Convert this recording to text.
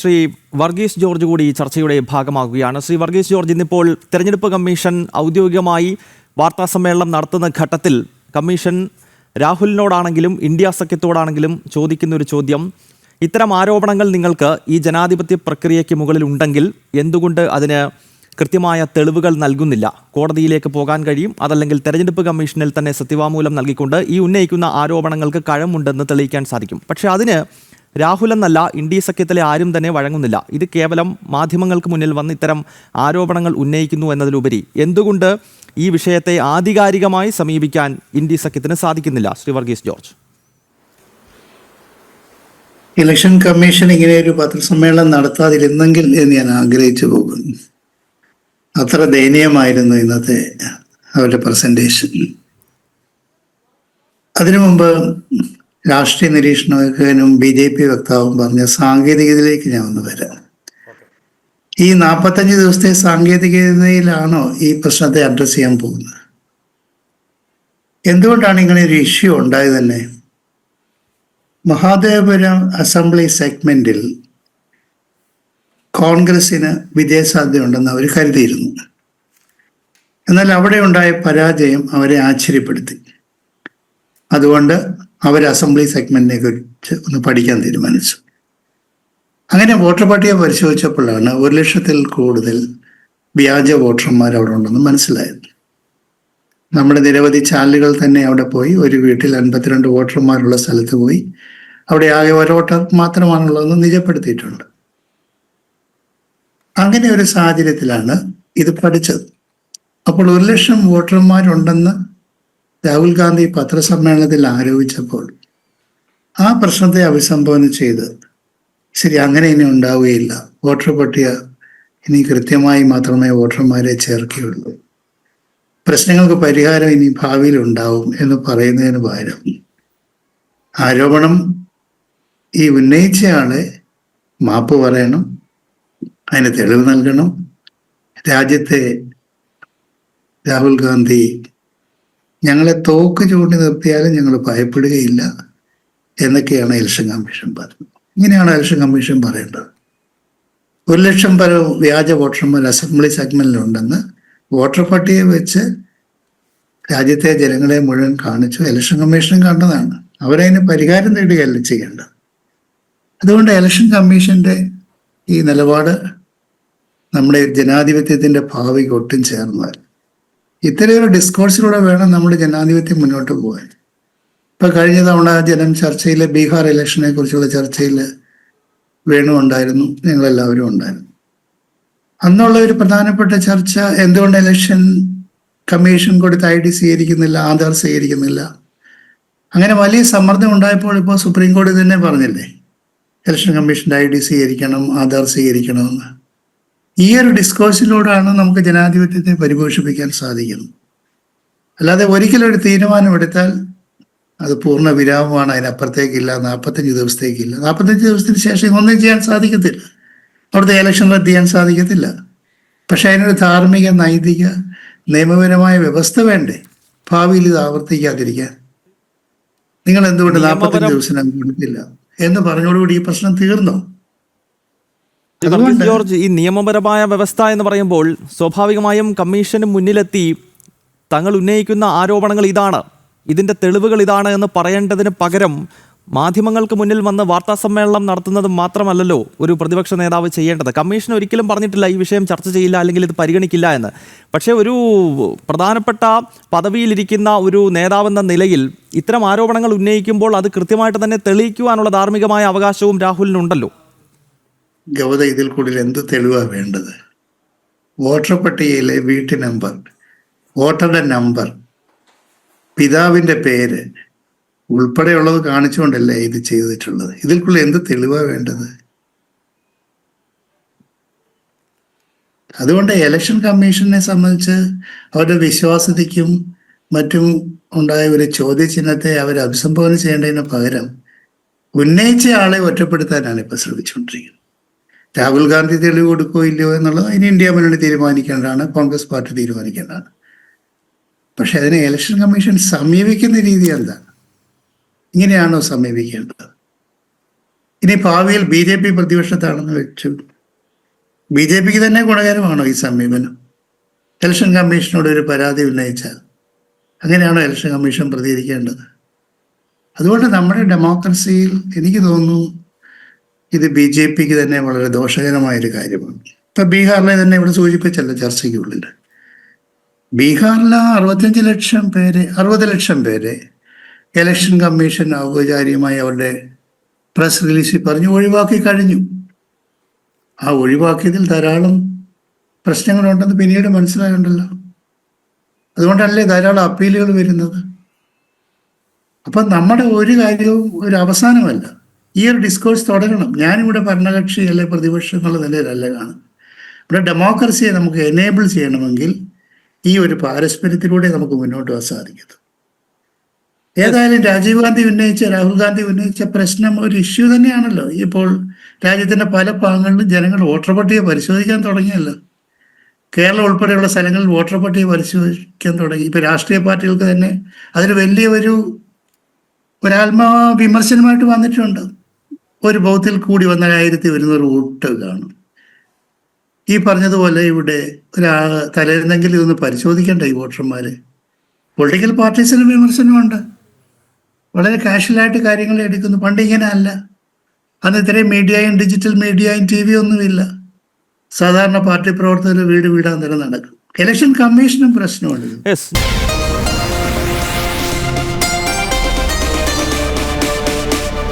Shri Varghese George കൂടി ചർച്ചയുടെ ഭാഗമാകുകയാണ്. Shri Varghese George ഇന്നിപ്പോൾ തെരഞ്ഞെടുപ്പ് കമ്മീഷൻ ഔദ്യോഗികമായി വാർത്താ സമ്മേളനം നടത്തുന്ന ഘട്ടത്തിൽ കമ്മീഷൻ രാഹുലിനോടാണെങ്കിലും ഇന്ത്യ സഖ്യത്തോടാണെങ്കിലും ചോദിക്കുന്ന ഒരു ചോദ്യം. ഇത്തരം ആരോപണങ്ങൾ നിങ്ങൾക്ക് ഈ ജനാധിപത്യ പ്രക്രിയയ്ക്ക് മുകളിൽ ഉണ്ടെങ്കിൽ എന്തുകൊണ്ട് അതിന് കൃത്യമായ തെളിവുകൾ നൽകുന്നില്ല? കോടതിയിലേക്ക് പോകാൻ കഴിയും അതല്ലെങ്കിൽ തെരഞ്ഞെടുപ്പ് കമ്മീഷനിൽ തന്നെ സത്യവാമൂലം നൽകിക്കൊണ്ട് ഈ ഉന്നയിക്കുന്ന ആരോപണങ്ങൾക്ക് കഴമുണ്ടെന്ന് തെളിയിക്കാൻ സാധിക്കും. പക്ഷേ അതിന് രാഹുൽ എന്നല്ല ഇന്ത്യ സഖ്യത്തിലെ ആരും തന്നെ വഴങ്ങുന്നില്ല. ഇത് കേവലം മാധ്യമങ്ങൾക്ക് മുന്നിൽ വന്ന് ഇത്തരം ആരോപണങ്ങൾ ഉന്നയിക്കുന്നു എന്നതിലുപരി. എന്തുകൊണ്ട് ഈ വിഷയത്തെ ആധികാരികമായി സമീപിക്കാൻ ഇന്ത്യ സഖ്യത്തിന് സാധിക്കുന്നില്ല? ശ്രീ വർഗീസ് ജോർജ്. ഇലക്ഷൻ കമ്മീഷൻ ഇങ്ങനെ ഒരു പത്രസമ്മേളനം നടത്താതിരുന്നെങ്കിൽ എന്ന് ഞാൻ ആഗ്രഹിച്ചു പോകുന്നു. അത്ര ദയനീയമായിരുന്നു ഇന്നത്തെ അവരുടെ പ്രസന്റേഷൻ അതിനു മുമ്പ് രാഷ്ട്രീയ നിരീക്ഷണകനും ബി ജെ പി വക്താവും പറഞ്ഞ സാങ്കേതികതയിലേക്ക് ഞാൻ ഒന്ന് വരാം. ഈ നാൽപ്പത്തഞ്ച് ദിവസത്തെ സാങ്കേതികതയിലാണോ ഈ പ്രശ്നത്തെ അഡ്രസ് ചെയ്യാൻ പോകുന്നത്? എന്തുകൊണ്ടാണ് ഇങ്ങനെ ഒരു ഇഷ്യൂ ഉണ്ടായത് തന്നെ? മഹാദേവപുരം അസംബ്ലി സെഗ്മെന്റിൽ കോൺഗ്രസിന് വിജയസാധ്യതയുണ്ടെന്ന് അവർ കരുതിയിരുന്നു. എന്നാൽ അവിടെ ഉണ്ടായ പരാജയം അവരെ ആശ്ചര്യപ്പെടുത്തി. അതുകൊണ്ട് അവർ അസംബ്ലി സെഗ്മെന്റിനെ കുറിച്ച് ഒന്ന് പഠിക്കാൻ തീരുമാനിച്ചു. അങ്ങനെ വോട്ടർ പട്ടിക പരിശോധിച്ചപ്പോഴാണ് ഒരു ലക്ഷത്തിൽ കൂടുതൽ വ്യാജ വോട്ടർമാർ അവിടെ ഉണ്ടെന്ന് മനസ്സിലായത്. നമ്മുടെ നിരവധി ചാനലുകൾ തന്നെ അവിടെ പോയി. ഒരു വീട്ടിൽ അൻപത്തിരണ്ട് വോട്ടർമാരുള്ള സ്ഥലത്ത് പോയി. അവിടെ ആകെ ഒരു വോട്ടർ മാത്രമാണുള്ളതെന്ന് നിജപ്പെടുത്തിയിട്ടുണ്ട്. അങ്ങനെ ഒരു സാഹചര്യത്തിലാണ് ഇത് പഠിച്ചത്. അപ്പോൾ ഒരു ലക്ഷം വോട്ടർമാരുണ്ടെന്ന് രാഹുൽ ഗാന്ധി പത്രസമ്മേളനത്തിൽ ആരോപിച്ചപ്പോൾ ആ പ്രശ്നത്തെ അഭിസംബോധന ചെയ്ത് ശരി അങ്ങനെ ഇനി ഉണ്ടാവുകയില്ല. വോട്ടർ പട്ടിക ഇനി കൃത്യമായി മാത്രമേ വോട്ടർമാരെ ചേർക്കുകയുള്ളൂ. പ്രശ്നങ്ങൾക്ക് പരിഹാരം ഇനി ഭാവിയിൽ ഉണ്ടാവും എന്ന് പറയുന്നതിന് പകരം ആരോപണം ഈ ഉന്നയിച്ചയാളെ മാപ്പ് പറയണം അതിന് തെളിവ് നൽകണം. രാജ്യത്തെ രാഹുൽ ഗാന്ധി ഞങ്ങളെ തോക്ക് ചൂണ്ടി നിർത്തിയാലും ഞങ്ങൾ ഭയപ്പെടുകയില്ല എന്നൊക്കെയാണ് ഇലക്ഷൻ കമ്മീഷൻ പറഞ്ഞത് ഇങ്ങനെയാണ് ഇലക്ഷൻ കമ്മീഷൻ പറയേണ്ടത്. ഒരു ലക്ഷം പരം വ്യാജ വോട്ടർമാർ അസംബ്ലി സെഗ്മെന്റിലുണ്ടെന്ന് വോട്ടർ പട്ടിക വെച്ച് രാജ്യത്തെ ജനങ്ങളെ മുഴുവൻ കാണിച്ചു ഇലക്ഷൻ കമ്മീഷനും കണ്ടതാണ്. അവരതിന് പരിഹാരം നേടുകയല്ല ചെയ്യേണ്ടത്. അതുകൊണ്ട് ഇലക്ഷൻ കമ്മീഷന്റെ ഈ നിലപാട് നമ്മുടെ ജനാധിപത്യത്തിന്റെ ഭാവിക്ക് ഒട്ടും ഇത്തരമൊരു ഡിസ്കോഴ്സിലൂടെ വേണം നമ്മുടെ ജനാധിപത്യം മുന്നോട്ട് പോകാൻ. ഇപ്പൊ കഴിഞ്ഞ തവണ ജനം ചർച്ചയിൽ ബീഹാർ ഇലക്ഷനെ കുറിച്ചുള്ള ചർച്ചയിൽ വേണു ഉണ്ടായിരുന്നു ഞങ്ങളെല്ലാവരും ഉണ്ടായിരുന്നു. അന്നുള്ള ഒരു പ്രധാനപ്പെട്ട ചർച്ച എന്തുകൊണ്ട് ഇലക്ഷൻ കമ്മീഷൻ കൊടുത്ത ഐ ഡി സ്വീകരിക്കുന്നില്ല ആധാർ സ്വീകരിക്കുന്നില്ല? അങ്ങനെ വലിയ സമ്മർദ്ദം ഉണ്ടായപ്പോൾ ഇപ്പോൾ സുപ്രീം കോടതി തന്നെ പറഞ്ഞില്ലേ ഇലക്ഷൻ കമ്മീഷന്റെ ഐ ഡി സ്വീകരിക്കണം ആധാർ സ്വീകരിക്കണമെന്ന്. ഈ ഒരു ഡിസ്കോഴ്സിലൂടെയാണ് നമുക്ക് ജനാധിപത്യത്തെ പരിപോഷിപ്പിക്കാൻ സാധിക്കുന്നത്. അല്ലാതെ ഒരിക്കലും ഒരു തീരുമാനം എടുത്താൽ അത് പൂർണ വിരാമമാണ് അതിനപ്പുറത്തേക്കില്ല നാൽപ്പത്തഞ്ച് ദിവസത്തേക്കില്ല. നാൽപ്പത്തഞ്ച് ദിവസത്തിന് ശേഷം ഒന്നും ചെയ്യാൻ സാധിക്കത്തില്ല. അവിടുത്തെ ഇലക്ഷൻ റദ്ദ് ചെയ്യാൻ സാധിക്കത്തില്ല. പക്ഷെ അതിനൊരു ധാർമ്മിക നൈതിക നിയമപരമായ വ്യവസ്ഥ വേണ്ടേ? ഭാവിയിൽ ഇത് ആവർത്തിക്കാതിരിക്കാൻ. നിങ്ങൾ എന്തുകൊണ്ട് നാൽപ്പത്തഞ്ച് ദിവസം കൊടുത്തില്ല എന്ന് പറഞ്ഞോടുകൂടി ഈ പ്രശ്നം തീർന്നോ? ജോർജ് ഈ നിയമപരമായ വ്യവസ്ഥ എന്ന് പറയുമ്പോൾ സ്വാഭാവികമായും കമ്മീഷന് മുന്നിലെത്തി തങ്ങൾ ഉന്നയിക്കുന്ന ആരോപണങ്ങൾ ഇതാണ്. ഇതിന്റെ തെളിവുകൾ ഇതാണ് എന്ന് പറയേണ്ടതിന് പകരം മാധ്യമങ്ങൾക്ക് മുന്നിൽ വന്ന് വാർത്താ സമ്മേളനം നടത്തുന്നത് മാത്രമല്ലല്ലോ ഒരു പ്രതിപക്ഷ നേതാവ് ചെയ്യേണ്ടത്. കമ്മീഷൻ ഒരിക്കലും പറഞ്ഞിട്ടില്ല ഈ വിഷയം ചർച്ച ചെയ്യില്ല അല്ലെങ്കിൽ ഇത് പരിഗണിക്കില്ല എന്ന്. പക്ഷേ ഒരു പ്രധാനപ്പെട്ട പദവിയിലിരിക്കുന്ന ഒരു നേതാവെന്ന നിലയിൽ ഇത്തരം ആരോപണങ്ങൾ ഉന്നയിക്കുമ്പോൾ അത് കൃത്യമായിട്ട് തന്നെ തെളിയിക്കുവാനുള്ള ധാർമ്മികമായ അവകാശവും രാഹുലിനുണ്ടല്ലോ. ഗൗത ഇതിൽ കൂടുതൽ എന്ത് തെളിവാണ് വേണ്ടത്? വോട്ടർ പട്ടികയിലെ വീട്ടു നമ്പർ വോട്ടറുടെ നമ്പർ പിതാവിന്റെ പേര് ഉൾപ്പെടെയുള്ളത് കാണിച്ചുകൊണ്ടല്ലേ ഇത് ചെയ്തിട്ടുള്ളത്? ഇതിൽ കൂടുതൽ എന്ത് തെളിവാണ് വേണ്ടത്? അതുകൊണ്ട് ഇലക്ഷൻ കമ്മീഷനെ സംബന്ധിച്ച് അവരുടെ വിശ്വാസ്യതയ്ക്കും മറ്റും ഉണ്ടായ ഒരു ചോദ്യചിഹ്നത്തെ അവർ അഭിസംബോധന ചെയ്യേണ്ടതിന് പകരം ഉന്നയിച്ച ആളെ ഒറ്റപ്പെടുത്താനാണ് ഇപ്പൊ ശ്രമിച്ചുകൊണ്ടിരിക്കുന്നത്. രാഹുൽ ഗാന്ധി തെളിവ് കൊടുക്കോ ഇല്ലയോ എന്നുള്ളത് അതിന് ഇന്ത്യ മുന്നണി തീരുമാനിക്കേണ്ടതാണ് കോൺഗ്രസ് പാർട്ടി തീരുമാനിക്കേണ്ടതാണ്. പക്ഷെ അതിനെ ഇലക്ഷൻ കമ്മീഷൻ സമീപിക്കുന്ന രീതി എന്താണ് ഇങ്ങനെയാണോ സമീപിക്കേണ്ടത്? ഇനി ഭാവിയിൽ ബി ജെ പി പ്രതിപക്ഷത്താണെന്ന് വെച്ചു. ബി ജെ പിക്ക് തന്നെ ഗുണകരമാണോ ഈ സമീപനം? ഇലക്ഷൻ കമ്മീഷനോട് ഒരു പരാതി ഉന്നയിച്ചാൽ അങ്ങനെയാണോ ഇലക്ഷൻ കമ്മീഷൻ പ്രതികരിക്കേണ്ടത്? അതുകൊണ്ട് നമ്മുടെ ഡെമോക്രസിയിൽ എനിക്ക് തോന്നുന്നു ഇത് ബി ജെ പിക്ക് തന്നെ വളരെ ദോഷകരമായൊരു കാര്യമാണ്. ഇപ്പൊ ബീഹാറിലെ തന്നെ ഇവിടെ സൂചിപ്പിച്ചല്ല ചർച്ചയ്ക്കുള്ളിൽ. ബീഹാറിലെ അറുപത്തഞ്ച് ലക്ഷം പേര് അറുപത് ലക്ഷം പേരെ ഇലക്ഷൻ കമ്മീഷൻ ഔപചാരികമായി അവരുടെ പ്രസ് റിലീസിൽ പറഞ്ഞു ഒഴിവാക്കി കഴിഞ്ഞു. ആ ഒഴിവാക്കിയതിൽ ധാരാളം പ്രശ്നങ്ങളുണ്ടെന്ന് പിന്നീട് മനസ്സിലായുണ്ടല്ലോ. അതുകൊണ്ടല്ലേ ധാരാളം അപ്പീലുകൾ വരുന്നത്? അപ്പം നമ്മുടെ ഒരു കാര്യവും ഒരു അവസാനമല്ല. ഈ ഒരു ഡിസ്കോഴ്സ് തുടരണം. ഞാനിവിടെ ഭരണകക്ഷി അല്ലെ പ്രതിപക്ഷം എന്നുള്ള നിലയിലല്ല കാണും ഇവിടെ ഡെമോക്രസിയെ നമുക്ക് എനേബിൾ ചെയ്യണമെങ്കിൽ ഈ ഒരു പാരസ്പര്യത്തിലൂടെ നമുക്ക് മുന്നോട്ട് പോകാൻ സാധിക്കും ഏതായാലും രാജീവ് ഗാന്ധി ഉന്നയിച്ച രാഹുൽ ഗാന്ധി ഉന്നയിച്ച പ്രശ്നം ഒരു ഇഷ്യൂ തന്നെയാണല്ലോ. ഇപ്പോൾ രാജ്യത്തിന്റെ പല ഭാഗങ്ങളിലും ജനങ്ങൾ വോട്ടർ പട്ടിക പരിശോധിക്കാൻ തുടങ്ങിയല്ലോ. കേരളം ഉൾപ്പെടെയുള്ള സ്ഥലങ്ങളിൽ വോട്ടർ പട്ടിക പരിശോധിക്കാൻ തുടങ്ങി. ഇപ്പൊ രാഷ്ട്രീയ പാർട്ടികൾക്ക് തന്നെ അതിന് വലിയ ഒരു ഒരാത്മാ വിമർശനമായിട്ട് വന്നിട്ടുണ്ട്. ഒരു ബൗത്തിൽ കൂടി വന്ന ആയിരത്തി ഒരുന്നൂറ് വോട്ട് കാണും. ഈ പറഞ്ഞതുപോലെ ഇവിടെ ഒരാ തലേന്നെങ്കിലും ഇതൊന്ന് പരിശോധിക്കേണ്ട ഈ വോട്ടർമാര്? പൊളിറ്റിക്കൽ പാർട്ടീസിന് വിമർശനമുണ്ട്. വളരെ കാഷ്വലായിട്ട് കാര്യങ്ങൾ എടുക്കുന്നു. പണ്ട് ഇങ്ങനെ അല്ല. അന്ന് ഇത്രയും മീഡിയയും ഡിജിറ്റൽ മീഡിയയും ടി വി ഒന്നുമില്ല. സാധാരണ പാർട്ടി പ്രവർത്തകർ വീട് വീടാന്തരം നടക്കും. ഇലക്ഷൻ കമ്മീഷനും പ്രശ്നമുണ്ട്.